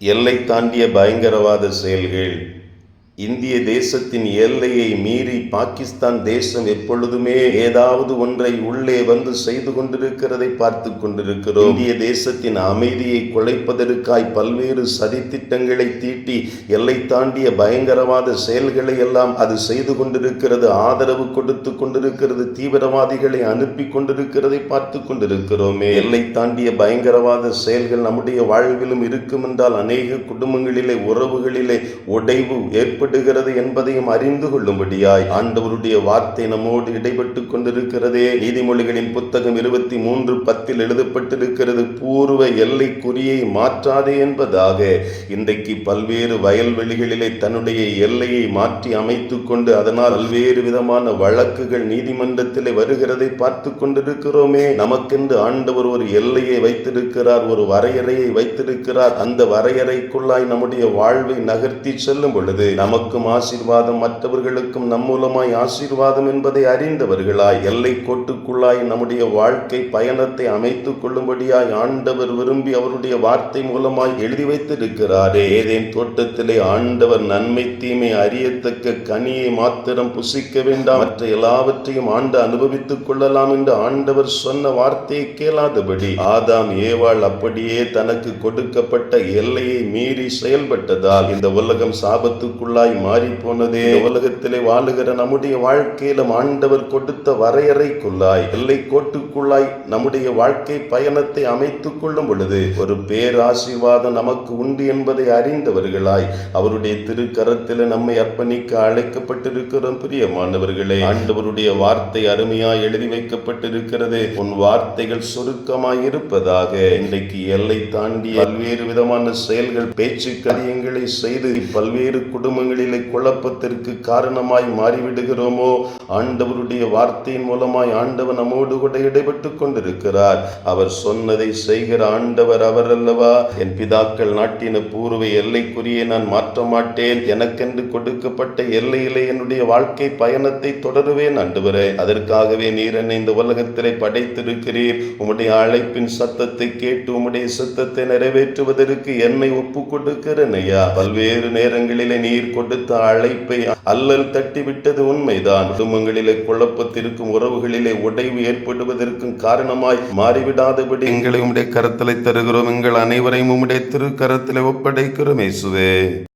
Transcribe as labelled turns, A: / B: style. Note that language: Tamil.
A: எல்லை தாண்டிய பயங்கரவாத செயல்கள் இந்திய தேசத்தின் எல்லையை மீறி பாகிஸ்தான் தேசம் எப்பொழுதுமே ஏதாவது ஒன்றை உள்ளே வந்து செய்து கொண்டிருக்கிறதை பார்த்து கொண்டிருக்கிறோம். இந்திய தேசத்தின் அமைதியை குலைப்பதற்காய் பல்வேறு சதித்திட்டங்களை தீட்டி எல்லை தாண்டிய பயங்கரவாத செயல்களை எல்லாம் அது செய்து கொண்டிருக்கிறது ஆதரவு கொடுத்து கொண்டிருக்கிறது தீவிரவாதிகளை அனுப்பி கொண்டிருக்கிறதை பார்த்து கொண்டிருக்கிறோமே. எல்லை தாண்டிய பயங்கரவாத செயல்கள் நம்முடைய வாழ்விலும் இருக்கும் என்றால் அநேக குடும்பங்களிலே உறவுகளிலே உடைவு ஏற்படுகிறது என்பதையும் அறிந்து கொள்ளும்படியாய் ஆண்டவருடைய வார்த்தை நம்மோடு இடைப்பட்டு கொண்டிருக்கிறதே. நீதிமொழிகளின் புத்தகம் இருபத்தி மூன்று பத்தில் எழுதப்பட்டிருக்கிறது பூர்வ எல்லைக்குறியை மாற்றாதே என்பதாக. இன்றைக்கு பல்வேறு வயல்வெளிகளிலே தன்னுடைய எல்லையை மாற்றி அமைத்துக் கொண்டு அதனால் பல்வேறு விதமான வழக்குகள் நீதிமன்றத்திலே வருகிறதை பார்த்து கொண்டிருக்கிறோமே. நமக்கென்று ஆண்டவர் ஒரு எல்லையை வைத்திருக்கிறார் ஒரு வரையறையை வைத்திருக்கிறார். அந்த வரையறைக்குள்ளாய் நம்முடைய வாழ்வை நகர்த்தி செல்லும் பொழுது நமக்கு நமக்கும் ஆசீர்வாதம் மற்றவர்களுக்கும் நம் மூலமாய் ஆசீர்வாதம் என்பதை அறிந்தவர்களாய் எல்லை கோட்டுக்குள்ளாய் நம்முடைய வாழ்க்கை பயணத்தை அமைத்துக் கொள்ளும்படியாய் ஆண்டவர் விரும்பி அவருடைய வார்த்தை மூலமாய் எழுதி வைத்திருக்கிறாரே. ஏதேன் தோட்டத்திலே ஆண்டவர் நன்மை தீமை அறியத்தக்க கனியை மாத்திரம் புசிக்க வேண்டாம். மற்ற எல்லாவற்றையும் ஆண்டு அனுபவித்துக் கொள்ளலாம் என்று ஆண்டவர் சொன்ன வார்த்தையை கேளாதபடி ஆதாம் ஏவாள் அப்படியே தனக்கு கொடுக்கப்பட்ட எல்லையை மீறி செயல்பட்டதால் இந்த உலகம் சாபத்துக்குள்ள மாறி போனதே உலகத்திலே வாழுகிற நம்முடைய வாழ்க்கையிலும் ஆண்டவர் கொடுத்த வரையறைக்குள்ளாய் எல்லை கோட்டுக்குள்ளாய் நம்முடைய வாழ்க்கை பயணத்தை அமைத்துக் கொள்ளும் பொழுது ஒரு பேராசீர்வாதம் நமக்கு உண்டு என்பதை அறிந்தவர்களாய் அவருடைய திருக்கரத்தில் நம்மை அர்ப்பணிக்க அழைக்கப்பட்டிருக்கிறோம். பிரியமானவர்களே ஆண்டவருடைய வார்த்தை அருமையாய் எழுதி வைக்கப்பட்டிருக்கிறது. உன் வார்த்தைகள் சுருக்கமாய் இருப்பதாக இன்றைக்கு எல்லை தாண்டி பல்வேறு விதமான செயல்கள் பேச்சு கரியங்களை செய்து பல்வேறு குடும்பங்கள் குடும்பங்களிலே குழப்பத்திற்கு காரணமாய் மாறிவிடுகிறோமோ? ஆண்டவருடைய வார்த்தையின் மூலமாய் ஆண்டவர் நம்மோடு கூட இடைப்பட்டு கொண்டிருக்கிறார். அவர் சொன்னதை செய்கிற ஆண்டவர் அவர் அல்லவா என் பிதாக்கள் நாட்டின பூர்வ எல்லைக்குரிய நான் மாற்ற மாட்டேன் எனக்கென்று கொடுக்கப்பட்ட எல்லையிலே என்னுடைய வாழ்க்கை பயணத்தை தொடருவேன் ஆண்டவரே. அதற்காகவே நீர் என்னை இந்த உலகத்திலே படைத்திருக்கிறீர். உம்முடைய அழைப்பின் சத்தத்தை கேட்டு உம்முடைய சத்தத்தை நிறைவேற்றுவதற்கு என்னை ஒப்பு கொடுக்கிறேன் ஐயா. பல்வேறு நேரங்களிலே நீர் கொடுத்த அழைப்பை அல்லல் தட்டி விட்டது உண்மைதான். குடும்பங்களிலே குழப்பத்திற்கும் உறவுகளிலே உடைவு ஏற்படுவதற்கும் காரணமாய் மாறிவிடாதபடி எங்களை உம்முடைய கரத்திலே தருகிறோம். எங்கள் அனைவரையும் உம்முடைய திருக்கரத்திலே ஒப்படைக்கிறோம் இயேசுவே.